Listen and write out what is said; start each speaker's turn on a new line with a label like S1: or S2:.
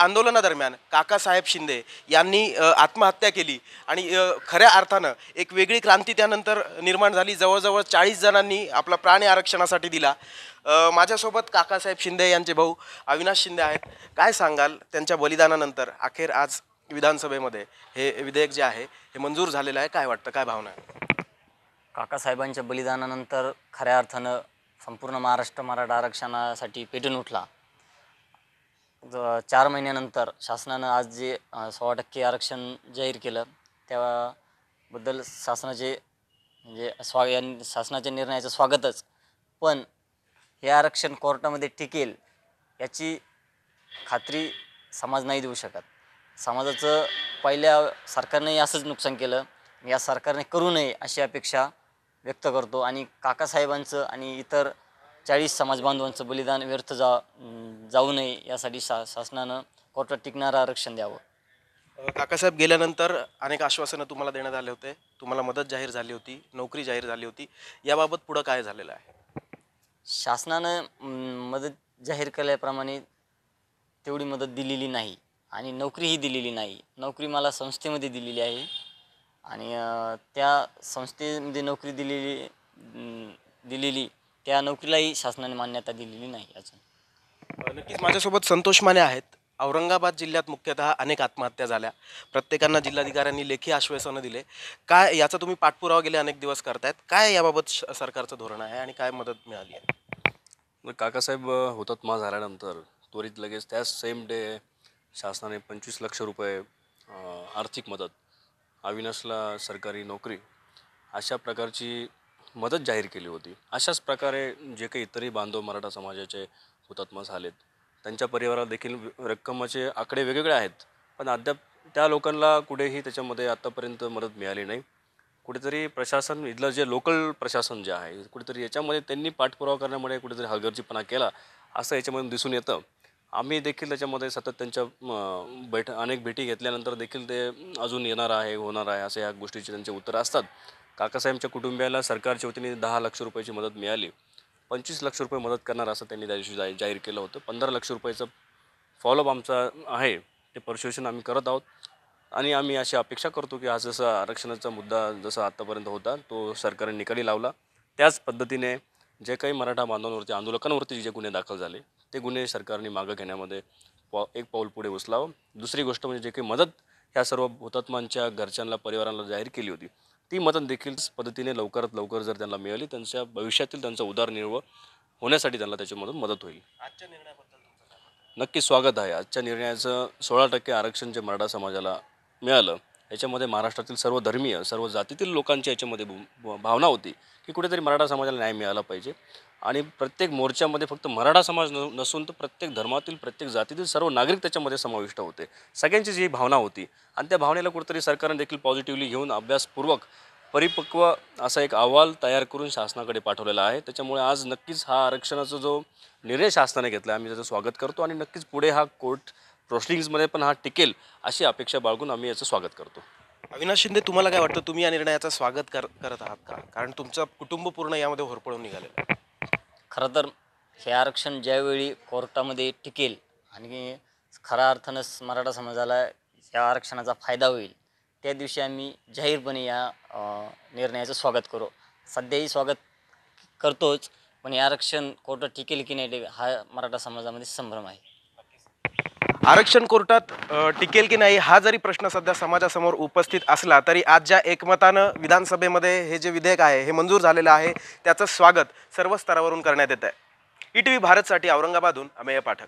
S1: आंदोलनादरम्यान काकासाहेब शिंदे यांनी आत्महत्या केली. आणि खऱ्या अर्थानं एक वेगळी क्रांती त्यानंतर निर्माण झाली. जवळजवळ चाळीस जणांनी आपला प्राणी आरक्षणासाठी दिला. माझ्यासोबत काकासाहेब शिंदे यांचे भाऊ अविनाश शिंदे आहेत. काय सांगाल त्यांच्या बलिदानानंतर? अखेर आज विधानसभेमध्ये हे विधेयक जे आहे हे मंजूर झालेलं आहे. काय वाटतं? काय भावना आहे?
S2: काकासाहेबांच्या बलिदानानंतर खऱ्या अर्थानं संपूर्ण महाराष्ट्र मराठा आरक्षणासाठी पेटून उठला. ज- चार महिन्यानंतर शासनानं आज जे अ, सोळा टक्के आरक्षण जाहीर केलं त्याबद्दल शासनाचे म्हणजे स्वा या शासनाच्या निर्णयाचं स्वागतच. पण हे आरक्षण कोर्टामध्ये टिकेल याची खात्री समाज नाही देऊ शकत. समाजाचं पहिल्या सरकारनेही असंच नुकसान केलं. या सरकारने करू नये अशी अपेक्षा व्यक्त करतो. आणि काकासाहेबांचं आणि इतर चाळीस समाज बांधवांचं बलिदान व्यर्थ जा जाऊ नये यासाठी शा शासनानं कोर्टात टिकणारं आरक्षण द्यावं.
S1: काकासाहेब गेल्यानंतर अनेक आश्वासनं तुम्हाला देण्यात आले होते. तुम्हाला मदत जाहीर झाली होती नोकरी जाहीर झाली होती. याबाबत पुढं काय झालेलं आहे?
S2: शासनानं मदत जाहीर केल्याप्रमाणे तेवढी मदत दिलेली नाही आणि नोकरीही दिलेली नाही. नोकरी मला संस्थेमध्ये दिलेली आहे आणि अं, त्या संस्थेमध्ये नोकरी दिलेली दिलेली त्या नोकरीलाही शासनाने मान्यता दिलेली नाही अजून.
S1: नक्कीच माझ्यासोबत संतोष माने आहेत. औरंगाबाद जिल्ह्यात मुख्यतः अनेक आत्महत्या झाल्या. प्रत्येकांना जिल्हाधिकाऱ्यांनी लेखी आश्वासनं दिले. काय याचा तुम्ही पाठपुरावा गेले अनेक दिवस करतायत. काय याबाबत श- सरकारचं धोरण आहे आणि काय मदत मिळाली आहे?
S3: मग काकासाहेब अ, हुतात्मा झाल्यानंतर. त्वरित लगेच त्याच सेम डे शासनाने पंचवीस लक्ष रुपये अ, आर्थिक मदत अविनाशला सरकारी नोकरी अशा प्रकारची मदत जाहीर केली होती. अशाच प्रकारे जे काही इतरही बांधव मराठा समाजाचे हुतात्मा झालेत. त्यांच्या परिवाराला देखील रक्कमाचे आकडे वेगवेगळे आहेत. पण अद्याप त्या लोकांना कुठेही त्याच्यामध्ये आत्तापर्यंत मदत मिळाली नाही. कुठेतरी प्रशासन इथलं जे लोकल प्रशासन जे आहे कुठेतरी याच्यामध्ये त्यांनी पाठपुरावा करण्यामुळे कुठेतरी हलगर्जीपणा केला असं याच्यामधून दिसून येतं. आम्ही देखील त्याच्यामध्ये सतत त्यांच्या बैठ अनेक भेटी घेतल्यानंतर देखील ते अजून येणार आहे होणार आहे असं या गोष्टीचे त्यांचे उत्तर असतात. काकासाहेबच्या कुटुंबियाला सरकारच्या वतीने दहा लक्ष रुपयाची मदत मिळाली. पंचवीस लक्ष रुपये मदत करणार असं त्यांनी त्या दिवशी जाहीर जाहीर केलं होतं. पंधरा लक्ष रुपयाचं फॉलोअप आमचा आहे. ते परशुवेशन आम्ही करत आहोत. आणि आम्ही अशी अपेक्षा करतो की हा जसा आरक्षणाचा मुद्दा जसा आत्तापर्यंत होता तो सरकारने निकाली लावला. त्याच पद्धतीने जे काही मराठा बांधवांवरती आंदोलकांवरती जे गुन्हे दाखल झाले ते गुन्हे सरकारने मागं घेण्यामध्ये पा एक पाऊल पुढे उचलावं. दुसरी गोष्ट म्हणजे जे काही मदत ह्या सर्व हुतात्मांच्या घरच्यांना परिवारांना जाहीर केली होती ती मदत देखील पद्धतीने लवकरात लवकर जर त्यांना मिळाली त्यांच्या भविष्यातील त्यांचा उदारनिर्वाह होण्यासाठी त्यांना त्याच्यामधून मदत होईल.
S1: आजच्या निर्णयाबद्दल?
S3: नक्की स्वागत आहे. आजच्या निर्णयाचं सोळा टक्के आरक्षण जे मराठा समाजाला मिळालं याच्यामध्ये महाराष्ट्रातील सर्व धर्मीय सर्व जातीतील लोकांची याच्यामध्ये भावना होती की कुठेतरी मराठा समाजाला न्याय मिळाला पाहिजे. आणि प्रत्येक मोर्चामध्ये फक्त मराठा समाज न नसून तर प्रत्येक धर्मातील प्रत्येक जातीतील सर्व नागरिक त्याच्यामध्ये समाविष्ट होते. सगळ्यांची जी भावना होती. आणि त्या भावनेला कुठेतरी सरकारने देखील पॉझिटिव्हली घेऊन अभ्यासपूर्वक परिपक्व असा एक अहवाल तयार करून शासनाकडे पाठवलेला आहे. त्याच्यामुळे आज नक्कीच हा आरक्षणाचा जो निर्णय शासनाने घेतला आम्ही त्याचं स्वागत करतो आणि नक्कीच पुढे हा कोर्ट प्रोसिडिंग्समध्ये पण हा टिकेल अशी अपेक्षा बाळगून आम्ही याचं स्वागत करतो.
S1: अविनाश शिंदे तुम्हाला काय वाटतं? तुम्ही या निर्णयाचं स्वागत कर करत आहात का? कारण तुमचं कुटुंब पूर्ण यामध्ये होरपळून निघालेलं आहे.
S2: खरं तर हे आरक्षण ज्यावेळी कोर्टामध्ये टिकेल आणि खऱ्या अर्थानं मराठा समाजाला या आरक्षणाचा फायदा होईल त्या दिवशी आम्ही जाहीरपणे या निर्णयाचं स्वागत करू. सध्याही स्वागत करतोच पण हे आरक्षण कोर्टात टिकेल की नाही हा मराठा समाजामध्ये संभ्रम आहे.
S1: आरक्षण कोर्टात अ, टिकेल की नाही हा जरी प्रश्न सध्या समाजासमोर उपस्थित असला तरी आज ज्या एकमतानं विधानसभेमध्ये हे जे विधेयक आहे हे मंजूर झालेलं आहे त्याचं स्वागत सर्व स्तरावरून करण्यात येत आहे ई टी व्ही भारतसाठी औरंगाबादहून अमेय पाठक.